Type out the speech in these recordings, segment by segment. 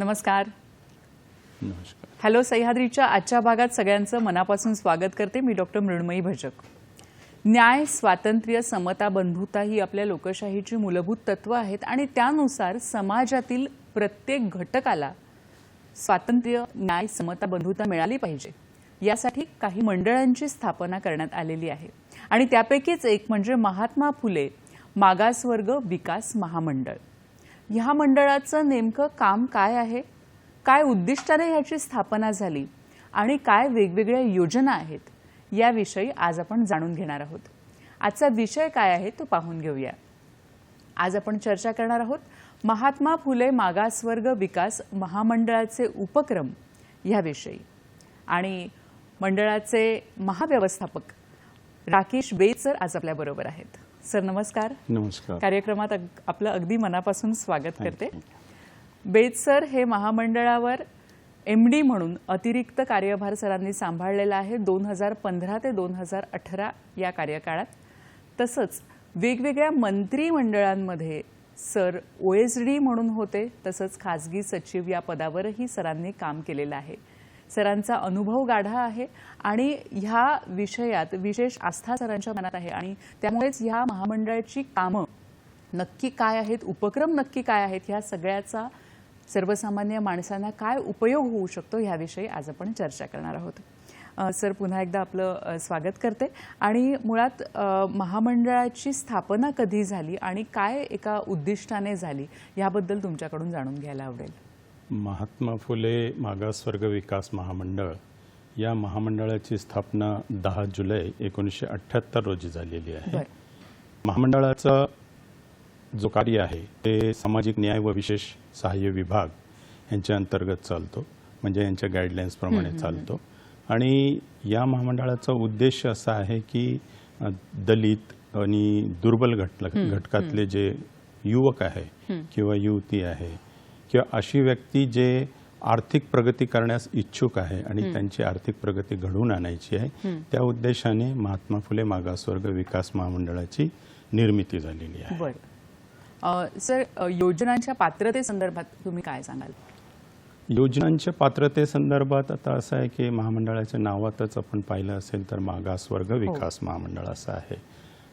नमस्कार. नमस्कार. हॅलो सह्याद्रीच्या आजच्या भागात सगळ्यांचं मनापासून स्वागत करते मी डॉक्टर मृण्मयी भजक. न्याय स्वातंत्र्य समता बंधुता ही आपल्या लोकशाहीची मूलभूत तत्व आहेत आणि त्यानुसार समाजातील प्रत्येक घटकाला स्वातंत्र्य न्याय समता बंधुता मिळाली पाहिजे. यासाठी काही मंडळांची स्थापना करण्यात आलेली आहे. आणि त्यापैकीच एक म्हणजे महात्मा फुले मागासवर्ग विकास महामंडळ. ह्या मंडळाचं नेमकं काम काय आहे? काय उद्दिष्टाने ह्याची स्थापना झाली? आणि काय वेगवेगळ्या योजना आहेत? याविषयी आज आपण जाणून घेणार आहोत. आजचा विषय काय आहे तो पाहून घेऊया. आज आपण चर्चा करणार आहोत महात्मा फुले मागासवर्ग विकास महामंडळाचे उपक्रम ह्याविषयी आणि मंडळाचे महाव्यवस्थापक राकेश बेचर आज आपल्याबरोबर आहेत. सर नमस्कार. नमस्कार. कार्यक्रमात अग- आपलं अगदी मनापासून स्वागत करते. बेद सर हे महामंडळावर एम डी म्हणून अतिरिक्त कार्यभार सरांनी सांभाळलेला आहे दोन हजार पंधरा ते दोन हजार अठरा या कार्यकाळात. तसंच वेगवेगळ्या मंत्रिमंडळांमध्ये सर ओ एस डी म्हणून होते तसंच खाजगी सचिव या पदावरही सरांनी काम केलेलं आहे. सरांचा अनुभव गाढा आहे आणि ह्या विषयात विशेष आस्था सरांच्या मनात आहे. आणि त्यामुळेच ह्या महामंडळाची कामं नक्की काय आहेत उपक्रम नक्की काय आहेत ह्या सगळ्याचा सर्वसामान्य माणसांना काय उपयोग होऊ शकतो ह्याविषयी आज आपण चर्चा करणार आहोत. सर पुन्हा एकदा आपलं स्वागत करते. आणि मुळात महामंडळाची स्थापना कधी झाली आणि काय एका उद्दिष्टाने झाली याबद्दल तुमच्याकडून जाणून घ्यायला आवडेल. महात्मा फुले मागासवर्ग विकास महामंडळ या महामंडळाची स्थापना दहा जुलै एकोणीसशे अठ्ठ्याहत्तर रोजी झालेली आहे. महामंडळाचा जो कार्य आहे ते सामाजिक न्याय व विशेष सहाय्य विभाग यांच्या अंतर्गत चालतो म्हणजे यांच्या गाईडलाईन्सप्रमाणे चालतो. आणि या महामंडळाचा उद्देश असा आहे की दलित आणि दुर्बल घट घटकातले जे युवक आहे किंवा युवती आहे किंवा अशी व्यक्ती जे आर्थिक प्रगती करण्यास इच्छुक आहे आणि त्यांची आर्थिक प्रगती घडवून आणायची आहे त्या उद्देशाने महात्मा फुले मागासवर्ग विकास महामंडळाची निर्मिती झालेली आहे. बरं. सर योजनांच्या पात्रतेसंदर्भात तुम्ही काय सांगाल? योजनांच्या पात्रतेसंदर्भात आता असं आहे की महामंडळाच्या नावातच आपण पाहिलं असेल तर मागासवर्ग विकास महामंडळ असं आहे.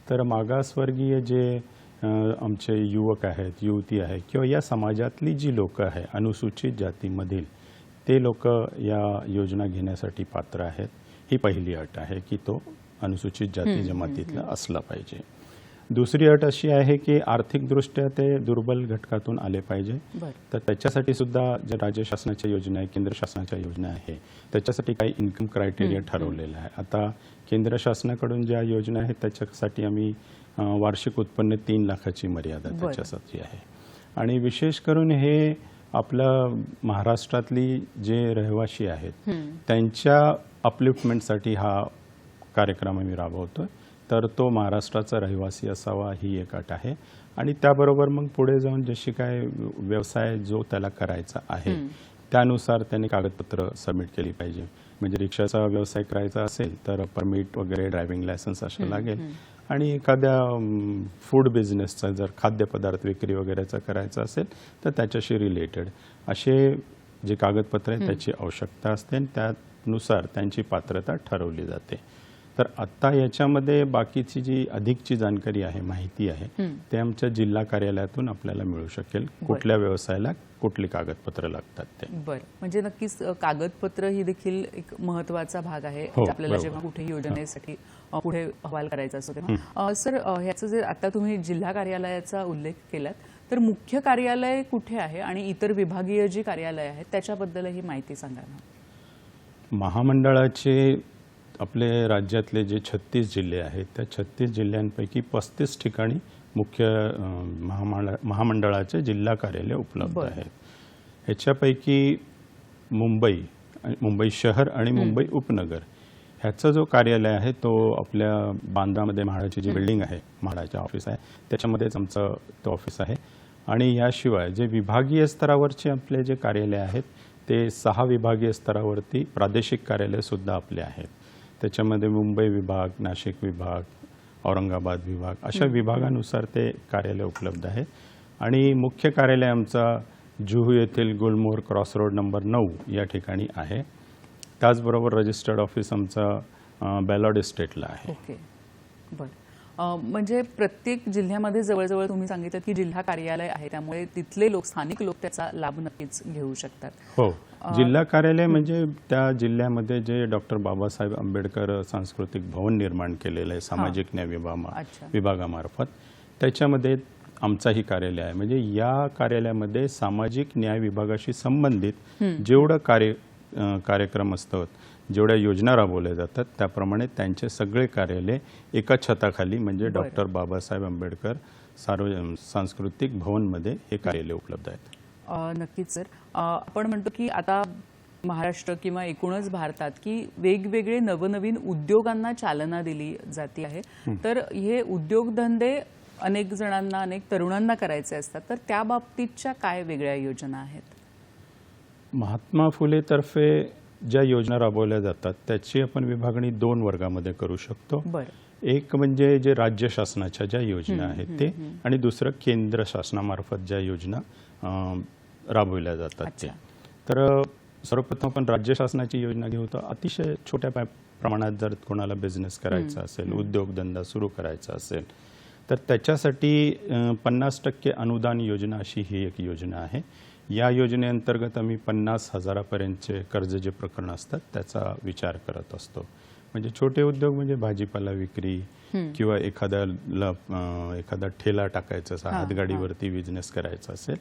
तर मागासवर्गीय जे आमचे युवक आहेत युवती आहे किंवा या समाजातली जी लोक आहे अनुसूचित जातीमधील ते लोक या योजना घेण्यासाठी पात्र आहेत. ही पहिली अट आहे की तो अनुसूचित जाती जमातीतला असला पाहिजे. दुसरी अट अशी आहे की आर्थिकदृष्ट्या ते दुर्बल घटकातून आले पाहिजे. तर त्याच्यासाठी सुद्धा ज्या राज्य शासनाच्या योजना आहे केंद्र शासनाच्या योजना आहे त्याच्यासाठी काही इन्कम क्रायटेरिया ठरवलेला आहे आता केंद्र शासनाकडून ज्या योजना आहेत त्याच्यासाठी आम्ही वार्षिक उत्पन्न तीन लाखाची मर्यादा. त्याच्यासाठी आहे. आणि विशेष करून हे आपलं महाराष्ट्रातली जे रहिवासी आहेत त्यांच्या अपलिफ्टमेंटसाठी हा कार्यक्रम आम्ही राबवतोय. तर तो महाराष्ट्राचा रहिवासी असावा ही एक अट आहे. आणि त्याबरोबर मग पुढे जाऊन जशी काय व्यवसाय जो त्याला करायचा आहे त्यानुसार त्याने कागदपत्र सबमिट केली पाहिजे. म्हणजे रिक्षाचा व्यवसाय करायचा असेल तर परमिट वगैरे ड्रायव्हिंग लायसन्स असं लागेल. आणि एखाद्या फूड बिझनेसचा जर खाद्यपदार्थ विक्री वगैरेचा करायचा असेल तर त्याच्याशी रिलेटेड असे जे कागदपत्र आहेत त्याची आवश्यकता असते आणि त्यानुसार त्यांची पात्रता ठरवली जाते. तर आत्ता याच्यामध्ये बाकीची जी अधिकची जाणकारी आहे माहिती आहे ते आमच्या जिल्हा कार्यालयातून आपल्याला मिळू शकेल. कुठल्या व्यवसायाला कुठली कागदपत्र लागतात ते. बरं. म्हणजे नक्कीच कागदपत्र ही देखील एक महत्त्वाचा भाग आहे हो, आपल्याला. जेव्हा कुठे योजनेसाठी पुढे अहवाल करायचा असतो तेव्हा. सर ह्याचं जे आता तुम्ही जिल्हा कार्यालयाचा उल्लेख केलात तर मुख्य कार्यालय कुठे आहे आणि इतर विभागीय जी कार्यालय आहेत त्याच्याबद्धलही माहिती सांगा ना. महामंडळाचे आपले राज्यातले जे छत्तीस जिल्हे आहेत त्या छत्तीस जिल्ह्यांपैकी पस्तीस ठिकाणी मुख्य महामंडळ महामंडळाचे जिल्हा कार्यालय उपलब्ध. आहेत. ह्याच्यापैकी मुंबई मुंबई शहर आणि मुंबई उपनगर ह्याचं जो कार्यालय आहे तो आपल्या बांद्रामध्ये म्हाडाची जी बिल्डिंग आहे म्हाडाचे ऑफिस आहे त्याच्यामध्येच आमचं तो ऑफिस आहे. आणि याशिवाय जे विभागीय स्तरावरचे आपले जे कार्यालय आहेत ते सहा विभागीय स्तरावरती प्रादेशिक कार्यालयसुद्धा आपले आहेत. त्याच्यामध्ये मुंबई विभाग नाशिक विभाग औरंगाबाद विभाग. अशा विभागानुसार ते कार्यालय उपलब्ध आहे. आणि मुख्य कार्यालय आमचा जुहू येथील गुलमोहर क्रॉस रोड नंबर नऊ या ठिकाणी आहे. त्याचबरोबर रजिस्टर्ड ऑफिस आमचं बॅलॉड इस्टेटला आहे. ओके. बरं. म्हणजे प्रत्येक जिल्ह्यामध्ये जवळजवळ तुम्ही सांगितलं की जिल्हा कार्यालय आहे त्यामुळे तिथले लोक स्थानिक लोक त्याचा लाभ नक्कीच घेऊ शकतात. हो. जिल्हा कार्यालय म्हणजे त्या जिल्ह्यामध्ये जे डॉक्टर बाबासाहेब आंबेडकर सांस्कृतिक भवन निर्माण केलेलं आहे सामाजिक न्याय विभागा. विभागामार्फत. त्याच्यामध्ये आमचाही कार्यालय आहे. म्हणजे या कार्यालयामध्ये सामाजिक न्याय विभागाशी संबंधित जेवढं कार्य कार्यक्रम असतात जेवढ्या योजना राबवल्या जातात त्याप्रमाणे त्यांचे सगळे कार्यालय एका छताखाली म्हणजे. डॉक्टर बाबासाहेब आंबेडकर सार्व सांस्कृतिक भवनमध्ये हे कार्यालय उपलब्ध आहेत. नक्कीच सर. आपण म्हणतो की आता महाराष्ट्र किंवा एकूणच भारतात की वेगवेगळे नवनवीन उद्योगांना चालना दिली जाते आहे. तर हे उद्योगधंदे अनेक जणांना अनेक तरुणांना करायचे असतात. तर त्या बाबतीतच्या काय वेगळ्या योजना आहेत? महात्मा फुले तर्फे ज्या योजना राबवल्या जातात त्याची आपण विभागणी दोन वर्गामध्ये करू शकतो. एक म्हणजे जे राज्य शासनाच्या ज्या योजना आहेत ते आणि दुसरं केंद्र शासनामार्फत ज्या योजना राबविल्या जातात ते. तर सर्वप्रथम आपण राज्य शासनाची योजना घेऊ तर अतिशय छोट्या प्रमाणात जर कोणाला बिझनेस करायचा असेल उद्योगधंदा सुरू करायचा असेल तर त्याच्यासाठी पन्नास टक्के अनुदान योजना अशी ही एक योजना आहे. या योजनेअंतर्गत आम्ही पन्नास हजारापर्यंतचे कर्ज जे प्रकरण असतात त्याचा विचार करत असतो. म्हणजे छोटे उद्योग म्हणजे भाजीपाला विक्री किंवा एखाद्याला एखादा ठेला टाकायचा असा हातगाडीवरती बिझनेस करायचा असेल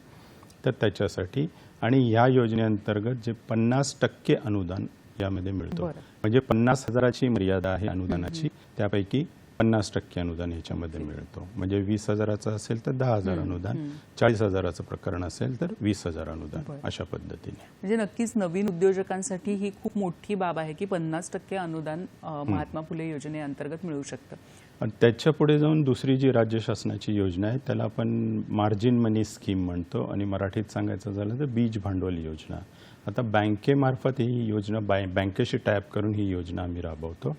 तर त्याच्यासाठी आणि या योजनेअंतर्गत जे पन्नास टक्के अनुदान यामध्ये मिळतो. म्हणजे पन्नास हजाराची मर्यादा आहे अनुदानाची. त्यापैकी पन्नास टक्के अनुदान याच्यामध्ये मिळतो. म्हणजे वीस हजाराचं असेल तर दहा हजार अनुदान चाळीस हजाराचं प्रकरण असेल तर वीस हजार अनुदान अशा पद्धतीने. म्हणजे नक्कीच नवीन उद्योजकांसाठी ही खूप मोठी बाब आहे की पन्नास टक्के अनुदान महात्मा फुले योजनेअंतर्गत मिळू शकतं. आणि त्याच्या पुढे जाऊन दुसरी जी राज्य शासनाची योजना आहे त्याला आपण मार्जिन मनी स्कीम म्हणतो आणि मराठीत सांगायचं झालं तर बीज भांडवल योजना. आता बँकेमार्फत ही योजना बँकेशी टॅप करून ही योजना आम्ही राबवतो.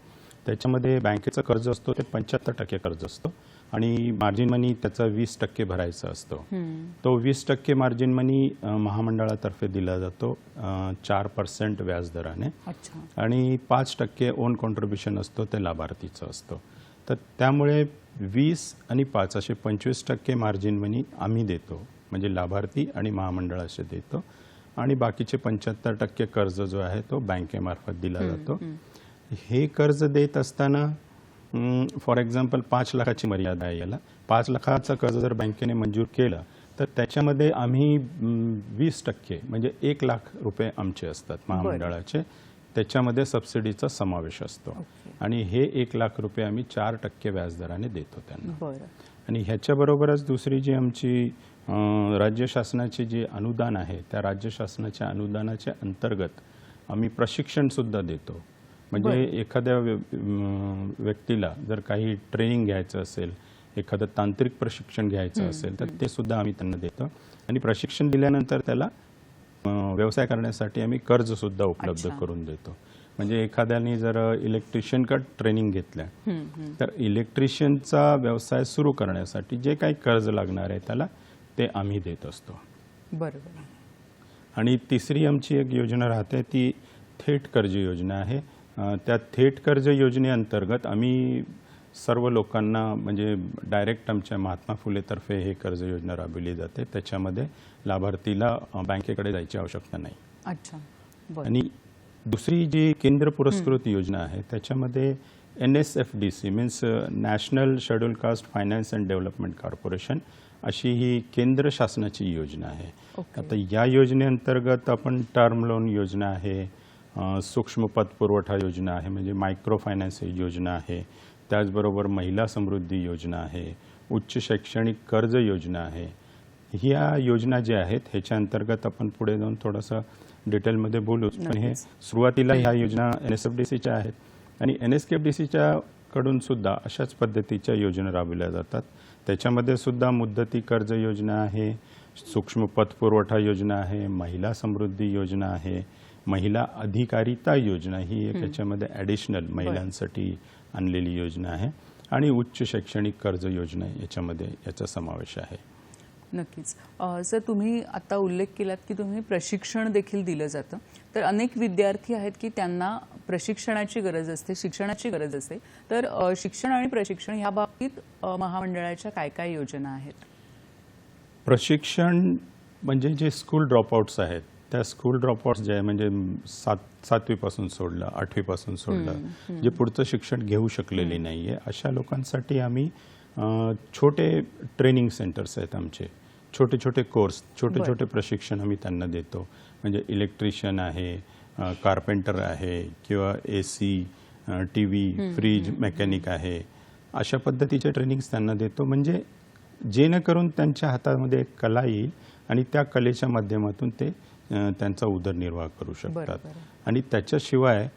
त्याच्यामध्ये बँकेचं कर्ज असतो ते पंच्याहत्तर टक्के कर्ज असतो. आणि मार्जिन मनी त्याचा वीस टक्के भरायचा असतो. तो वीस टक्के मार्जिन मनी महामंडळातर्फे दिला जातो चार पर्सेंट व्याजदराने. आणि पाच टक्के ओन कॉन्ट्रीब्युशन असतो ते लाभार्थीचं असतं. तर त्यामुळे वीस आणि पाच असे पंचवीस टक्के मार्जिन मनी आम्ही देतो. म्हणजे लाभार्थी आणि महामंडळ असे देतो. आणि बाकीचे पंच्याहत्तर टक्के कर्ज जो आहे तो बँकेमार्फत दिला जातो. हे कर्ज देत असताना फॉर एक्झाम्पल पाच लाखाची मर्यादा आहे याला. पाच लाखाचं कर्ज जर बँकेने मंजूर केलं तर त्याच्यामध्ये आम्ही वीस टक्के म्हणजे एक लाख रुपये आमचे असतात महामंडळाचे. त्याच्यामध्ये सबसिडीचा समावेश असतो. आणि हे एक लाख रुपये आम्ही चार टक्के व्याजदराने देतो त्यांना. आणि ह्याच्याबरोबरच दुसरी जी आमची राज्य शासनाची जी अनुदान आहे त्या राज्य शासनाच्या अनुदानाच्या अंतर्गत आम्ही प्रशिक्षणसुद्धा देतो. म्हणजे एखाद्या व्यक्तीला जर काही ट्रेनिंग घ्यायचं असेल एखादं तांत्रिक प्रशिक्षण घ्यायचं असेल तर ते सुद्धा आम्ही त्यांना देतो. आणि प्रशिक्षण दिल्यानंतर त्याला व्यवसाय करण्यासाठी आम्ही कर्जसुद्धा उपलब्ध अच्छा. करून देतो. म्हणजे एखाद्याने जर इलेक्ट्रिशियन का ट्रेनिंग घेतलं तर इलेक्ट्रिशियनचा व्यवसाय सुरू करण्यासाठी जे काही कर्ज लागणार आहे त्याला ते आम्ही देत असतो. बरोबर. आणि तिसरी आमची एक योजना राहते ती थेट कर्ज योजना आहे. त्या थेट कर्ज योजनेअंतर्गत आम्ही सर्व लोकांना म्हणजे डायरेक्ट आमच्या महात्मा फुलेतर्फे हे कर्ज योजना राबविली जाते. त्याच्यामध्ये लाभार्थीला बँकेकडे जायची आवश्यकता नाही. अच्छा. आणि दुसरी जी केंद्र पुरस्कृत योजना आहे त्याच्यामध्ये N S F D C means national schedule caste finance and development corporation अशी ही केंद्र शासनाची योजना आहे. आता या योजनेअंतर्गत आपण टर्म लोन योजना आहे सूक्ष्म पतपुरवठा योजना आहे म्हणजे मायक्रो फायनान्स योजना आहे. त्याचबरोबर महिला समृद्धी योजना आहे उच्च शैक्षणिक कर्ज योजना आहे. ह्या योजना ज्या आहेत ह्याच्या अंतर्गत आपण पुढे जाऊन थोडंसं डिटेलमध्ये बोलूच पण हे. सुरुवातीला ह्या योजना एन एस एफ डी सीच्या आहेत. आणि N S K F D सीच्या कडून सुद्धा अशाच पद्धतीच्या योजना राबविल्या जातात. त्याच्यामध्ये सुद्धा मुदती कर्ज योजना आहे सूक्ष्म पतपुरवठा योजना आहे महिला समृद्धी योजना आहे महिला अधिकारिता योजना ही एक याच्यामध्ये ॲडिशनल महिलांसाठी आणलेली योजना आहे. आणि उच्च शैक्षणिक कर्ज योजना याच्यामध्ये याचा समावेश आहे. नक्कीच. सर तुम्ही आता उल्लेख केलात की तुम्ही प्रशिक्षण देखील दिलं जातं. तर अनेक विद्यार्थी आहेत की त्यांना प्रशिक्षणाची गरज असते शिक्षणाची गरज असते. तर शिक्षण आणि प्रशिक्षण या बाबतीत महामंडळाच्या काय काय योजना आहेत? प्रशिक्षण म्हणजे जे स्कूल ड्रॉपआउट्स आहेत त्या स्कूल ड्रॉपआउट्स जे आहे म्हणजे सात सातवीपासून सोडलं आठवीपासून सोडलं जे पुढचं शिक्षण घेऊ शकलेले नाही आहे अशा लोकांसाठी आम्ही छोटे ट्रेनिंग सेंटर्स आहेत आमचे. छोटे छोटे कोर्स छोटे. छोटे प्रशिक्षण आम्ही त्यांना देतो. म्हणजे इलेक्ट्रिशियन आहे कार्पेंटर आहे किंवा A C T V fridge mechanic आहे. अशा पद्धतीचे ट्रेनिंग्स त्यांना देतो. म्हणजे जेणेकरून त्यांच्या हातामध्ये एक कला येईल आणि त्या कलेच्या माध्यमातून ते त्यांचा उदरनिर्वाह करू शकतात. आणि त्याच्याशिवाय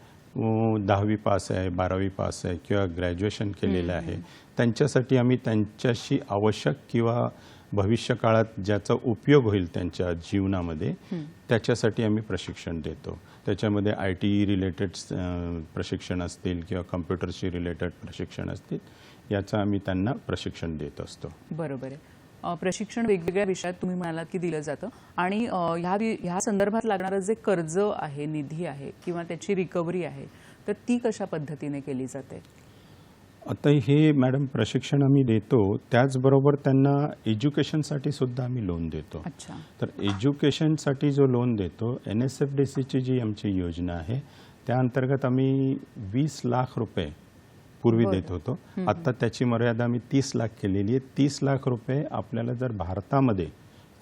दहावी पास आहे बारावी पास आहे किंवा ग्रॅज्युएशन केलेलं आहे त्यांच्यासाठी आम्ही त्यांच्याशी आवश्यक किंवा भविष्य काळात ज्याचा उपयोग होईल त्यांच्या जीवनामध्ये त्याच्यासाठी आम्ही प्रशिक्षण देतो. त्याच्यामध्ये आय टी रिलेटेड प्रशिक्षण असतील किंवा कम्प्युटरशी रिलेटेड प्रशिक्षण असतील याचं आम्ही त्यांना प्रशिक्षण देत असतो. बरोबर आहे. प्रशिक्षण वेगवेगळ्या विषयात तुम्ही म्हणालात की दिलं जातं. आणि ह्या ह्या संदर्भात लागणारं जे कर्ज आहे निधी आहे किंवा त्याची रिकव्हरी आहे तर ती कशा पद्धतीने केली जाते? आता हे मॅडम प्रशिक्षण आम्ही देतो त्याचबरोबर त्यांना एज्युकेशनसाठी सुद्धा आम्ही लोन देतो. अच्छा. तर एज्युकेशनसाठी जो लोन देतो एन एस एफ डी सीची जी आमची योजना आहे त्या अंतर्गत आम्ही वीस लाख रुपये पूर्वी. देत होतो. आता त्याची मर्यादा आम्ही तीस लाख केलेली आहे. तीस लाख रुपये आपल्याला जर भारतामध्ये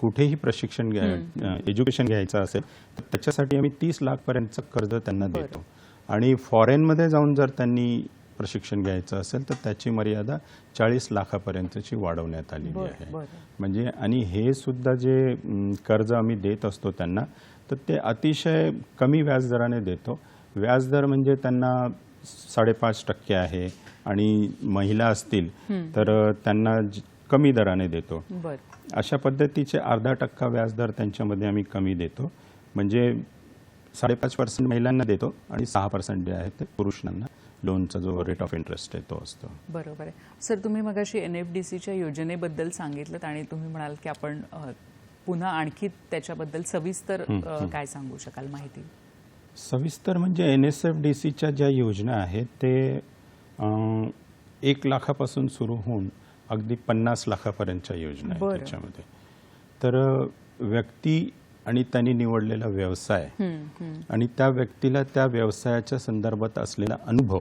कुठेही प्रशिक्षण घ्या एज्युकेशन घ्यायचं असेल तर त्याच्यासाठी आम्ही तीस लाखपर्यंतचं कर्ज त्यांना. देतो. आणि फॉरेनमध्ये जाऊन जर त्यांनी प्रशिक्षण घ्यायचं असेल तर त्याची मर्यादा चाळीस लाखापर्यंतची वाढवण्यात आलेली आहे. म्हणजे आणि हे सुद्धा जे कर्ज आम्ही देत असतो त्यांना तर ते अतिशय कमी व्याजदराने देतो. व्याजदर म्हणजे त्यांना साडेपाच टक्के आहे आणि महिला असतील तर त्यांना कमी दराने देतो. अशा पद्धतीचे अर्धा टक्का व्याजदर त्यांच्यामध्ये आम्ही कमी देतो. म्हणजे साडेपाच पर्सेंट महिलांना देतो आणि सहा पर्सेंट जे आहे ते पुरुषांना. लोनचा जो रेट ऑफ इंटरेस्ट आहे तो असतो. बरोबर आहे. सर तुम्ही मगाशी एन एफ डी सीच्या योजनेबद्दल सांगितलं आणि तुम्ही म्हणाल की आपण पुन्हा आणखी त्याच्याबद्दल सविस्तर काय सांगू शकाल माहिती? सविस्तर म्हणजे एन एस एफ डी सीच्या ज्या योजना आहेत ते एक लाखापासून सुरू होऊन अगदी पन्नास लाखापर्यंतच्या योजना आहेत. त्याच्यामध्ये तर व्यक्ती आणि त्यांनी निवडलेला व्यवसाय. आणि त्या व्यक्तीला त्या व्यवसायाच्या संदर्भात असलेला अनुभव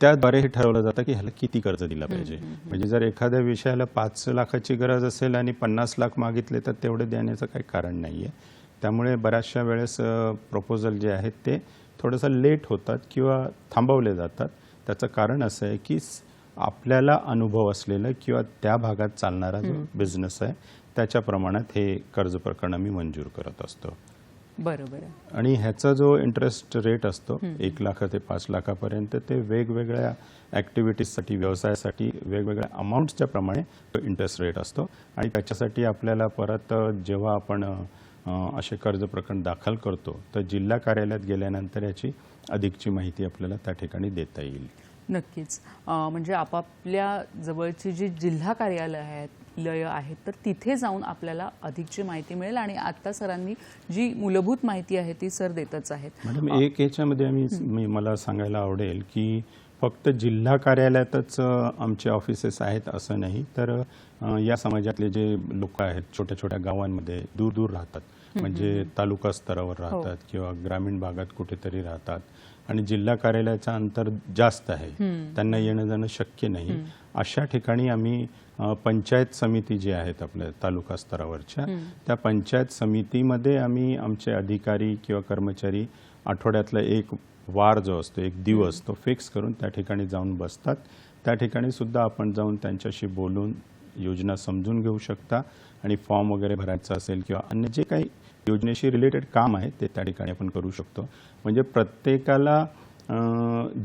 त्याद्वारे हे ठरवलं जातं की ह्याला किती कर्ज दिलं पाहिजे म्हणजे जर एखाद्या विषयाला पाच लाखाची गरज असेल आणि पन्नास लाख मागितले तर तेवढे देण्याचं काही कारण नाही आहे त्यामुळे बऱ्याचशा वेळेस प्रपोजल जे आहेत ते थोडंसं लेट होतात किंवा थांबवले जातात. त्याचं कारण असं आहे की आपल्याला अनुभव असलेलं किंवा त्या भागात चालणारा जो बिझनेस आहे त्याच्या प्रमाणात हे कर्ज प्रकरण आम्ही मंजूर करत असतो. बरोबर आणि ह्याचा जो इंटरेस्ट रेट असतो एक लाख ते पाच लाखापर्यंत ते वेगवेगळ्या ॲक्टिव्हिटीजसाठी व्यवसायासाठी वेगवेगळ्या अमाऊंट्सच्या प्रमाणे तो इंटरेस्ट रेट असतो. आणि त्याच्यासाठी आपल्याला परत जेव्हा आपण असे कर्ज प्रकरण दाखल करतो तर जिल्हा कार्यालयात गेल्यानंतर याची अधिकची माहिती आपल्याला त्या ठिकाणी देता येईल. नक्कीच. म्हणजे आपापल्या जवळची जी जिल्हा कार्यालय आहेत लय आहेत तर तिथे जाऊन आपल्याला अधिकची माहिती मिळेल आणि आता सरांनी जी मूलभूत माहिती आहे ती सर देतच आहेत. मॅडम एक याच्यामध्ये आम्ही मी मला सांगायला आवडेल की फक्त जिल्हा कार्यालयातच आमचे ऑफिसेस आहेत असं नाही तर या समाजातले जे लोक आहेत छोट्या छोट्या गावांमध्ये दूर दूर राहतात म्हणजे तालुका स्तरावर राहतात किंवा ग्रामीण भागात कुठेतरी राहतात. आणि जिल्हा कार्यालयाचं अंतर जास्त आहे. त्यांना येणं जाणं शक्य नाही. अशा ठिकाणी आम्ही पंचायत समिती जी आहेत आपल्या तालुका स्तरावरच्या त्या पंचायत समितीमध्ये आम्ही आमचे अधिकारी किंवा कर्मचारी आठवड्यातला एक वार जो असतो एक दिवस तो फिक्स करून त्या ठिकाणी जाऊन बसतात. त्या ठिकाणी सुद्धा आपण जाऊन त्यांच्याशी बोलून योजना समजून घेऊ शकता आणि फॉर्म वगैरे भरायचा असेल किंवा अन्य जे काही योजनेशी रिलेटेड काम आहे ते त्या ठिकाणी आपण करू शकतो. म्हणजे प्रत्येकाला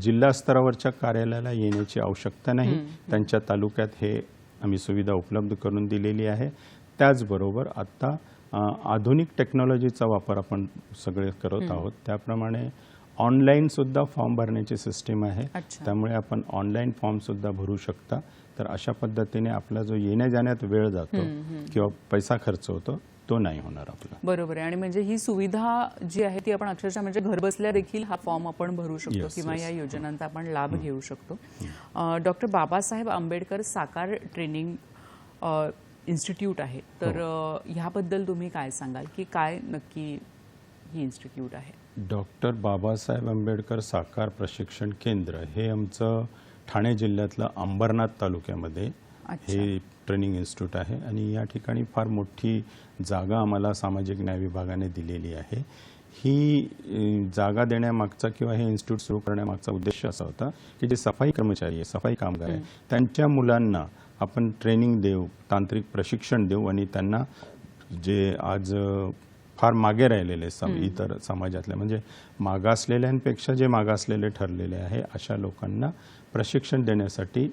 जिल्हा स्तरावरच्या कार्यालयाला येण्याची आवश्यकता नाही. त्यांच्या तालुक्यात हे आम्ही सुविधा उपलब्ध करून दिलेली आहे. त्याचबरोबर आत्ता आधुनिक टेक्नॉलॉजीचा वापर आपण सगळे करत आहोत. त्याप्रमाणे ऑनलाईन सुद्धा फॉर्म भरण्याची सिस्टीम आहे. त्यामुळे आपण ऑनलाईन फॉर्म सुद्धा भरू शकता. तर अशा पद्धतीने आपला जो येण्या जाण्यात वेळ जातो किंवा पैसा खर्च होतो तो नाही होणार आपला. बरोबर आहे. आणि म्हणजे ही सुविधा जी आहे ती आपण अक्षरशः म्हणजे घरबसल्या देखील हा फॉर्म आपण भरू शकतो किंवा. या योजनांचा आपण लाभ घेऊ शकतो. डॉक्टर बाबासाहेब आंबेडकर साकार ट्रेनिंग इन्स्टिट्यूट आहे. तर अ, ह्याबद्दल तुम्ही काय सांगाल? की काय नक्की ही इन्स्टिट्यूट आहे? डॉक्टर बाबासाहेब आंबेडकर साकार प्रशिक्षण केंद्र हे आमचं ठाणे जिल्ह्यातलं अंबरनाथ तालुक्यामध्ये. हे ट्रेनिंग इन्स्टिट्यूट आहे आणि या ठिकाणी फार मोठी जागा आम्हाला सामाजिक न्याय विभागाने दिलेली आहे ही जागा देण्यामागचा किंवा हे इन्स्टिट्यूट सुरू करण्यामागचा उद्देश असा होता की जे सफाई कर्मचारी आहे सफाई कामगार आहे त्यांच्या मुलांना आपण ट्रेनिंग देऊ तांत्रिक प्रशिक्षण देऊ आणि त्यांना जे आज फार मागे राहिलेले सम इतर समाजातले. म्हणजे मागासलेल्यांपेक्षा जे मागासलेले ठरलेले आहे अशा लोकांना प्रशिक्षण देण्यासाठी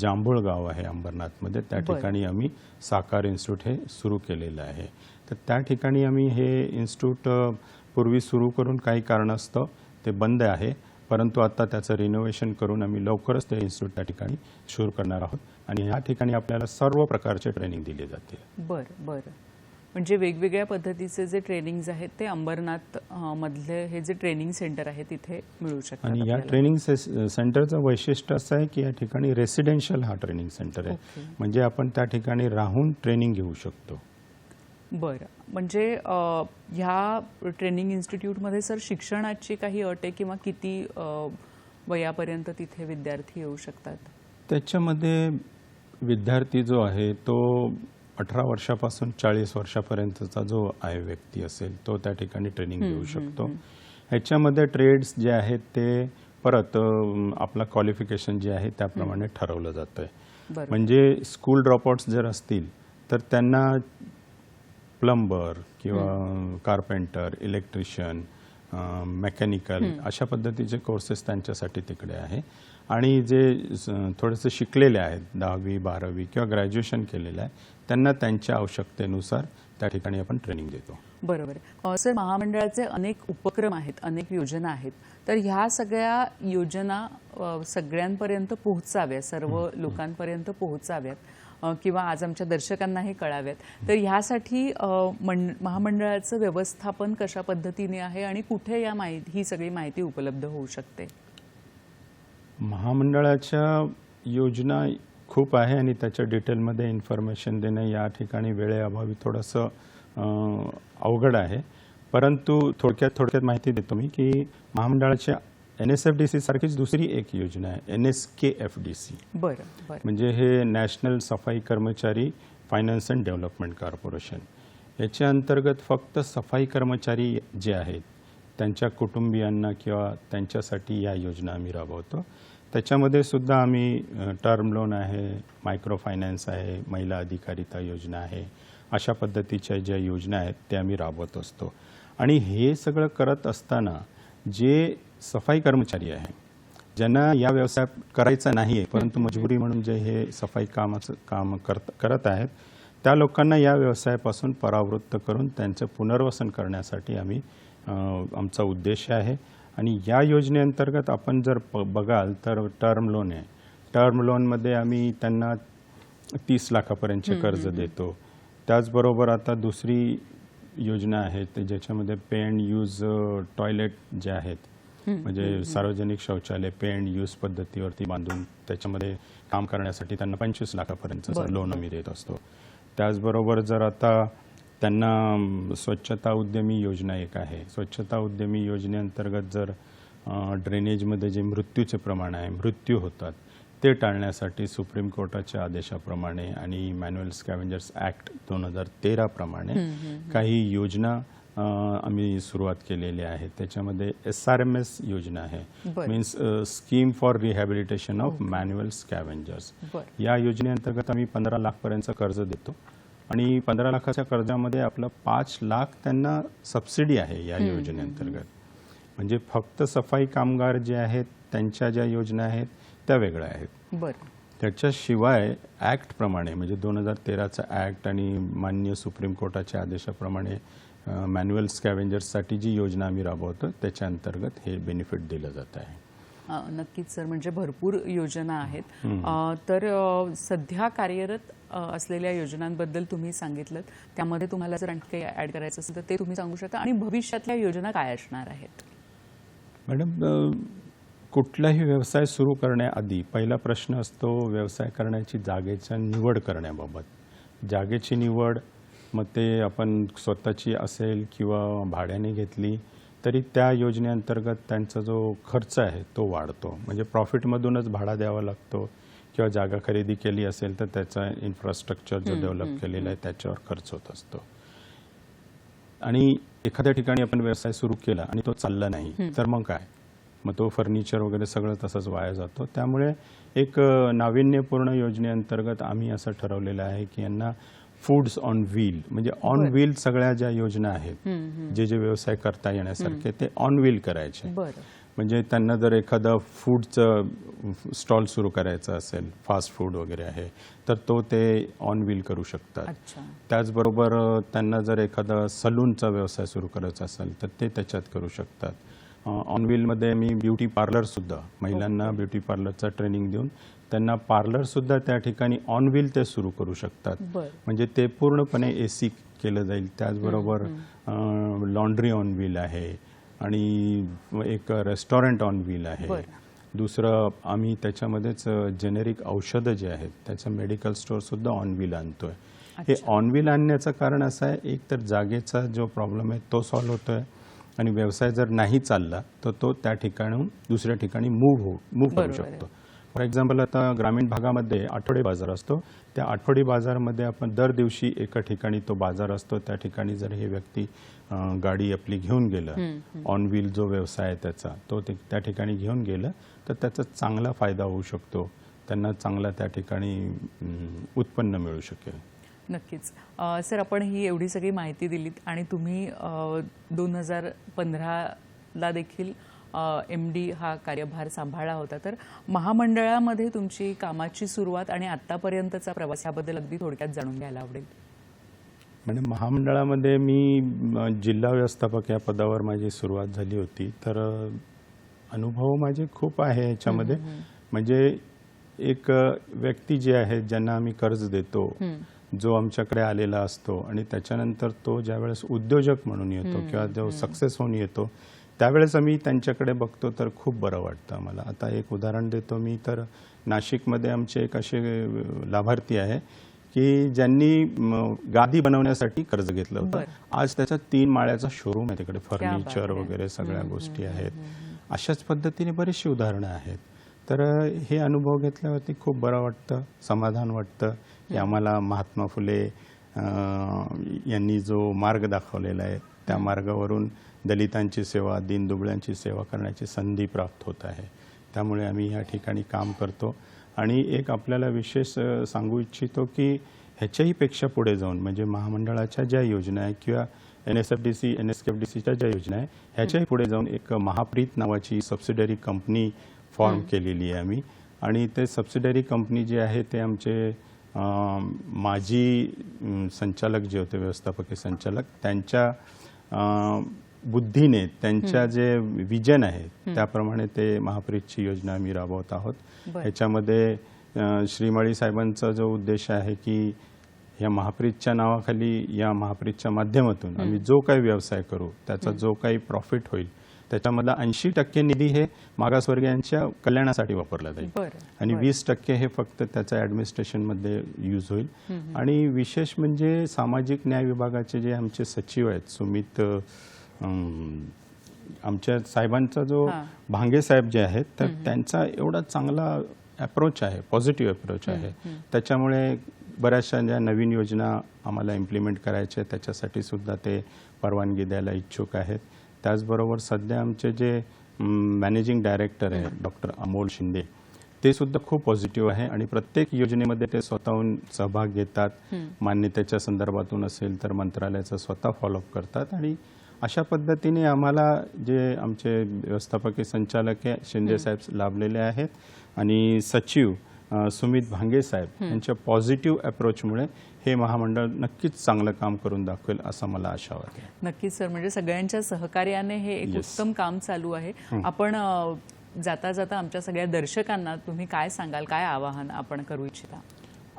जांभूळ गाव आहे अंबरनाथमध्ये. त्या. ठिकाणी आम्ही साकार इन्स्टिट्यूट हे सुरू केलेलं आहे. तर त्या ठिकाणी आम्ही हे इन्स्टिट्यूट पूर्वी सुरू करून काही कारणास्तव ते बंद आहे. परंतु आता त्याचं रिनोव्हेशन करून आम्ही लवकरच ते इन्स्टिट्यूट त्या ठिकाणी सुरू करणार आहोत. आणि या ठिकाणी आपल्याला सर्व प्रकारचे ट्रेनिंग दिले जाते बरं बरं. म्हणजे वेगवेगळ्या पद्धतीचे जे ट्रेनिंग्ज आहेत ते अंबरनाथ मधले हे जे ट्रेनिंग सेंटर आहे तिथे मिळू शकतात आणि या. ट्रेनिंग से- सेंटरचं वैशिष्ट्य असं आहे की या ठिकाणी रेसिडेन्शियल हा ट्रेनिंग सेंटर आहे. म्हणजे आपण त्या ठिकाणी राहून ट्रेनिंग घेऊ शकतो बरं म्हणजे ह्या ट्रेनिंग इन्स्टिट्यूटमध्ये सर शिक्षणाची काही अट आहे किंवा किती वयापर्यंत तिथे विद्यार्थी येऊ शकतात त्याच्यामध्ये विद्यार्थी जो आहे तो अठरा वर्षापासून चाळीस वर्षापर्यंतचा जो आहे व्यक्ती असेल तो त्या ठिकाणी ट्रेनिंग घेऊ शकतो. ह्याच्यामध्ये ट्रेड्स जे आहेत ते परत आपलं क्वालिफिकेशन जे आहे त्याप्रमाणे ठरवलं जातं बरं म्हणजे स्कूल ड्रॉपआउट्स जर असतील तर त्यांना प्लंबर किंवा कार्पेंटर इलेक्ट्रिशियन मेकॅनिकल अशा पद्धतीचे कोर्सेस त्यांच्यासाठी तिकडे आहे. आणि जे थोडेसे शिकलेले आहेत दहावी बारावी किंवा ग्रॅज्युएशन केलेले आहे त्यांना त्यांच्या आवश्यकतेनुसार त्या ठिकाणी आपण ट्रेनिंग देतो. बरोबर. सर महामंडळाचे अनेक उपक्रम आहेत अनेक योजना आहेत. तर ह्या सगळ्या योजना सगळ्यांपर्यंत पोहोचाव्या सर्व लोकांपर्यंत पोहोचाव्यात किंवा आज आमच्या दर्शकांनाही कळाव्यात. तर ह्यासाठी महामंडळाचं व्यवस्थापन कशा पद्धतीने आहे आणि कुठे या माहिती ही सगळी माहिती उपलब्ध होऊ शकते? महामंडळाच्या योजना खूप आहे आणि त्याच्या डिटेलमध्ये इन्फॉर्मेशन देणं या ठिकाणी वेळेअभावी थोडंसं अवघड आहे. परंतु थोडक्यात थोडक्यात माहिती देतो मी की महामंडळाच्या N S F D C सारखीच दुसरी एक योजना आहे N S K F D C. बरं. म्हणजे हे नॅशनल सफाई कर्मचारी फायनान्स अँड डेव्हलपमेंट कॉर्पोरेशन. याच्या अंतर्गत फक्त सफाई कर्मचारी जे आहेत त्यांच्या कुटुंबियांना किंवा त्यांच्यासाठी या योजना आम्ही राबवतो. त्याच्यामध्ये सुद्धा आम्ही टर्म लोन आहे मायक्रो फायनान्स आहे महिला अधिकारिता योजना आहे अशा पद्धतीच्या ज्या योजना आहेत त्या आम्ही राबवत असतो. आणि हे सगळं करत असताना जे सफाई कर्मचारी आहे ज्यांना या व्यवसाय करायचा नाही आहे परंतु मजबुरी म्हणून जे हे सफाई कामाचं काम करत करत आहेत त्या लोकांना या व्यवसायापासून परावृत्त करून त्यांचं पुनर्वसन करण्यासाठी आम्ही आमचा उद्देश आहे. आणि या योजनेअंतर्गत आपण जर प- बघाल तर टर्म लोन आहे. टर्म लोनमध्ये आम्ही त्यांना तीस लाखापर्यंतचे कर्ज देतो. त्याचबरोबर आता दुसरी योजना आहे ते ज्याच्यामध्ये पे अँड यूज टॉयलेट जे आहेत म्हणजे सार्वजनिक शौचालय पे अँड यूज पद्धतीवरती बांधून त्याच्यामध्ये काम करण्यासाठी त्यांना पंचवीस लाखापर्यंतचं बरं. लोन आम्ही देत असतो. त्याचबरोबर जर आता त्यांना स्वच्छता उद्यमी योजना एक आहे. स्वच्छता उद्यमी योजनेअंतर्गत जर ड्रेनेजमध्ये जे मृत्यूचे प्रमाण आहे मृत्यू होतात ते टाळण्यासाठी सुप्रीम कोर्टाच्या आदेशाप्रमाणे आणि मॅन्युअल स्कॅव्हेंजर्स ॲक्ट दोन हजार तेराप्रमाणे काही योजना आम्ही सुरुवात केलेल्या आहेत त्याच्यामध्ये एस आर एम एस योजना आहे. Means scheme for rehabilitation of manual scavengers या योजनेअंतर्गत आम्ही पंधरा लाखपर्यंतचं कर्ज देतो. आणि पंधरा लाखाच्या कर्जामध्ये आपलं पाच लाख त्यांना सबसिडी आहे या योजनेअंतर्गत. म्हणजे फक्त सफाई कामगार जे आहेत त्यांच्या ज्या योजना आहेत त्या वेगळ्या आहेत. बरं. त्याच्याशिवाय ॲक्टप्रमाणे म्हणजे दोन हजार तेराचा ॲक्ट आणि मान्य सुप्रीम कोर्टाच्या आदेशाप्रमाणे मॅन्युअल स्कॅव्हेंजर्ससाठी जी योजना आम्ही राबवतो त्याच्या अंतर्गत हे बेनिफिट दिलं जात आहे. नक्कीच सर म्हणजे भरपूर योजना आहेत. तर सध्या कार्यरत असलेल्या योजनांबद्दल तुम्ही सांगितलं त्यामध्ये तुम्हाला जर आणखी काही ऍड करायचं असेल तर ते तुम्ही सांगू शकता. आणि भविष्यातल्या योजना काय असणार आहेत? मॅडम कुठलाही व्यवसाय सुरू करण्याआधी पहिला प्रश्न असतो व्यवसाय करण्याची जागेच्या निवड करण्याबाबत. जागेची निवड मग ते आपण स्वतःची असेल किंवा भाड्याने घेतली तरी त्या योजनेअंतर्गत त्यांचा जो खर्च आहे तो वाढतो. म्हणजे प्रॉफिटमधूनच भाडा द्यावा लागतो किंवा जागा खरेदी केली असेल तर त्याचा इन्फ्रास्ट्रक्चर जो डेव्हलप केलेला आहे त्याच्यावर खर्च होत असतो. आणि एखाद्या ठिकाणी आपण व्यवसाय सुरू केला आणि तो चालला नाही तर मग काय? मग तो फर्निचर वगैरे सगळं तसंच वाया जातो. त्यामुळे एक नाविन्यपूर्ण योजनेअंतर्गत आम्ही असं ठरवलेलं आहे की यांना फूड्स ऑन व्हील म्हणजे ऑन व्हील सगळ्या ज्या योजना आहेत जे जे व्यवसाय करता येण्यासारखे ते ऑन व्हील करायचे. म्हणजे त्यांना जर एखादं फूडचं स्टॉल सुरू करायचं असेल फास्ट फूड वगैरे आहे तर तो ते ऑन व्हील करू शकतात. त्याचबरोबर त्यांना जर एखादा सलूनचा व्यवसाय सुरू करायचा असेल तर ते त्याच्यात करू शकतात. ऑन व्हीलमध्ये मी ब्युटी पार्लरसुद्धा महिलांना ब्युटी पार्लरचा ट्रेनिंग देऊन त्यांना पार्लरसुद्धा त्या ठिकाणी ऑन व्हील ते सुरू करू शकतात. म्हणजे ते पूर्णपणे ए सी केलं जाईल. त्याचबरोबर लॉन्ड्री ऑन व्हील आहे आणि एक रेस्टॉरंट ऑन व्हील आहे. दुसरं आम्ही त्याच्यामध्येच जेनेरिक औषधं जे आहेत त्याचं मेडिकल स्टोअरसुद्धा ऑन व्हील आणतोय. हे ऑन व्हील आणण्याचं कारण असं आहे एक तर जागेचा जो प्रॉब्लेम आहे तो सॉल्व्ह होतोय आणि व्यवसाय जर नाही चालला तर तो त्या ठिकाणून दुसऱ्या ठिकाणी मूव्ह हो मूव्ह करू आहे. शकतो. फॉर एक्झाम्पल आता ग्रामीण भागामध्ये आठवडे बाजार असतो. त्या आठवडी बाजारामध्ये आपण दर दिवशी एका ठिकाणी तो बाजार असतो. त्या ठिकाणी जर हे व्यक्ती गाडी आपली घेऊन गेलं ऑन व्हील जो व्यवसाय आहे त्याचा तो त्या ठिकाणी घेऊन गेलं तर त्याचा चांगला फायदा होऊ शकतो. त्यांना चांगला त्या ठिकाणी उत्पन्न मिळू शकेल. नक्कीच. सर आपण ही एवढी सगळी माहिती दिलीत आणि तुम्ही दोन हजार पंधराला देखील एम डी हा कार्यभार सांभाळला होता. तर महामंडळामध्ये तुमची कामाची सुरुवात आणि आत्तापर्यंतचा प्रवास याबद्दल अगदी थोडक्यात जाणून घ्यायला आवडेल. मॅडम महामंडळामध्ये मी जिल्हा व्यवस्थापक या पदावर माझी सुरुवात झाली होती. तर अनुभव माझे खूप आहे याच्यामध्ये. म्हणजे एक व्यक्ती जे आहे ज्यांना आम्ही कर्ज देतो जो आमच्याकडे आलेला असतो आणि त्याच्यानंतर तो ज्यावेळेस उद्योजक म्हणून येतो किंवा जो सक्सेस होऊन येतो त्यावेळेस आम्ही त्यांच्याकडे बघतो तर खूप बरं वाटतं आम्हाला. आता एक उदाहरण देतो मी तर नाशिकमध्ये आमचे एक असे लाभार्थी आहे की ज्यांनी गादी बनवण्यासाठी कर्ज घेतलं होतं. आज त्याचा तीन माळ्याचा शोरूम आहे तिकडे फर्निचर. वगैरे सगळ्या गोष्टी आहेत. अशाच पद्धतीने बरीचशी उदाहरणं आहेत. तर हे अनुभव घेतल्यावरती खूप बरं वाटतं समाधान वाटतं की आम्हाला महात्मा फुले यांनी जो मार्ग दाखवलेला आहे त्या मार्गावरून दलितांची सेवा दीनदुबळ्यांची सेवा करण्याची संधी प्राप्त होत आहे. त्यामुळे आम्ही या ठिकाणी काम करतो. आणि एक आपल्याला विशेष सांगू इच्छितो की ह्याच्याही पेक्षा पुढे जाऊन म्हणजे महामंडळाच्या ज्या योजना आहे किंवा N S F D C N S F D सीच्या ज्या योजना आहे ह्याच्याही पुढे जाऊन एक महाप्रीत नावाची सबसिडरी कंपनी फॉर्म केलेली आहे आम्ही. आणि ते सबसिडरी कंपनी जी आहे ते आमचे माजी संचालक जे होते व्यवस्थापकीय संचालक त्यांच्या बुद्धीने त्यांच्या जे विजन आहे त्याप्रमाणे ते महाप्रीतची योजना आम्ही राबवत आहोत. ह्याच्यामध्ये श्रीमाळी साहेबांचा जो उद्देश आहे की या महाप्रीतच्या नावाखाली या महाप्रीतच्या माध्यमातून आम्ही जो काही व्यवसाय करू त्याचा जो काही प्रॉफिट होईल त्याच्यामधला ऐंशी टक्के निधी हे मागासवर्गीयांच्या कल्याणासाठी वापरला जाईल. आणि वीस टक्के हे फक्त त्याच्या ॲडमिनिस्ट्रेशनमध्ये यूज होईल. आणि विशेष म्हणजे सामाजिक न्याय विभागाचे जे आमचे सचिव आहेत सुमित आमच्या साहेबांचा जो. भांगे साहेब जे आहेत तर त्यांचा एवढा चांगला अप्रोच आहे पॉझिटिव्ह अप्रोच आहे. त्याच्यामुळे बऱ्याचशा ज्या नवीन योजना आम्हाला इम्प्लिमेंट करायच्या आहेत, त्याच्यासाठी सुद्धा ते परवानगी द्यायला इच्छुक आहेत. त्याचबरोबर सध्या आमचे जे मॅनेजिंग डायरेक्टर आहे डॉक्टर अमोल शिंदे ते सुद्धा खूप पॉझिटिव्ह आहे आणि प्रत्येक योजनेमध्ये ते स्वतःहून सहभाग घेतात. मान्यतेच्या संदर्भातून असेल तर मंत्रालयाचा स्वतः फॉलोअप करतात आणि अशा पद्धतीने आम्हाला जे आमचे व्यवस्थापकीय संचालक आहे शिंदे साहेब लाभलेले आहेत आणि सचिव सुमित भांगे साहेब यांच्या पॉझिटिव्ह अप्रोचमुळे हे महामंडळ नक्कीच चांगलं काम करून दाखवेल असं मला आशा वाटते. नक्कीच सर. म्हणजे सगळ्यांच्या सहकार्याने हे एक. उत्तम काम चालू आहे. आपण जाता जाता आमच्या सगळ्या दर्शकांना तुम्ही काय सांगाल काय आवाहन आपण करू इच्छिता?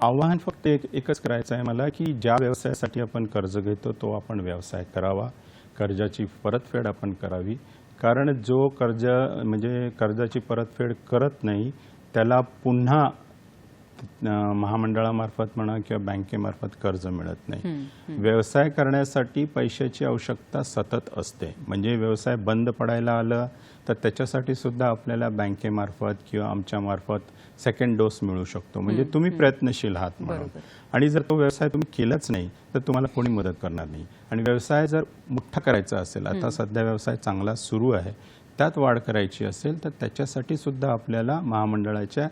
आव्हान फक्त एक एकच करायचं आहे मला की ज्या व्यवसायासाठी आपण कर्ज घेतो तो आपण व्यवसाय करावा. कर्जाची परतफेड आपण करावी. कारण जो कर्ज म्हणजे कर्जाची परतफेड करत नाही त्याला पुन्हा महामंडळामार्फत म्हणा किंवा बँकेमार्फत कर्ज मिळत नाही. व्यवसाय करण्यासाठी पैशाची आवश्यकता सतत असते. म्हणजे व्यवसाय बंद पडायला आलं तर त्याच्यासाठी सुद्धा आपल्याला बँकेमार्फत किंवा आमच्या मार्फत सेकंड डोस मिळू शकतो. म्हणजे तुम्ही प्रयत्नशील आहात म्हणून. आणि जर तो व्यवसाय तुम्ही केलाच नाही तर तुम्हाला कोणी मदत करणार नाही. आणि व्यवसाय जर मोठा करायचा असेल आता सध्या व्यवसाय चांगला सुरू आहे त्यात वाढ करायची असेल तर त्याच्यासाठी सुद्धा आपल्याला महामंडळाच्या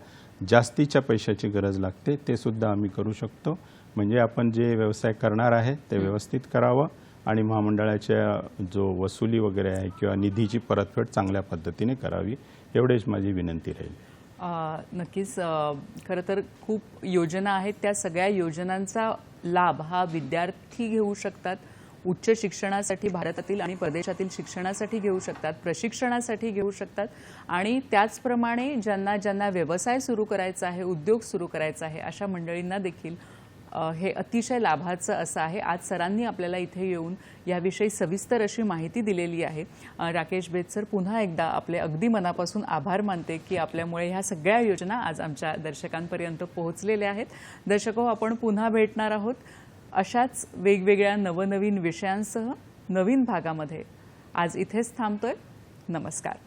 जास्तीच्या पैशाची गरज लागते. ते सुद्धा आम्ही करू शकतो. म्हणजे आपण जे व्यवसाय करणार आहे ते व्यवस्थित करावं. आणि महामंडळाच्या जो वसुली वगैरे आहे किंवा निधीची परतफेड चांगल्या पद्धतीने करावी एवढीच माझी विनंती राहील. नक्कीच खरं तर खूप योजना आहेत. त्या सगळ्या योजनांचा लाभ हा विद्यार्थी घेऊ शकतात. उच्च शिक्षणासाठी भारतातील आणि परदेशातील शिक्षणासाठी घेऊ शकतात प्रशिक्षणासाठी घेऊ शकतात. आणि त्याचप्रमाणे ज्यांना ज्यांना व्यवसाय सुरू करायचा आहे उद्योग सुरू करायचा आहे अशा मंडळींना देखील हे अतिशय लाभाचं असं आहे. आज सरांनी आपल्याला इथे येऊन याविषयी सविस्तर अशी माहिती दिलेली आहे. राकेश बेद सर पुन्हा एकदा आपले अगदी मनापासून आभार मानते की आपल्यामुळे ह्या सगळ्या योजना आज आमच्या दर्शकांपर्यंत पोहोचलेल्या आहेत. दर्शको आपण पुन्हा भेटणार आहोत अशाच वेगवेगळ्या नवनवीन विषयांसह नवीन भागामध्ये. आज इथेच थांबतोय. नमस्कार.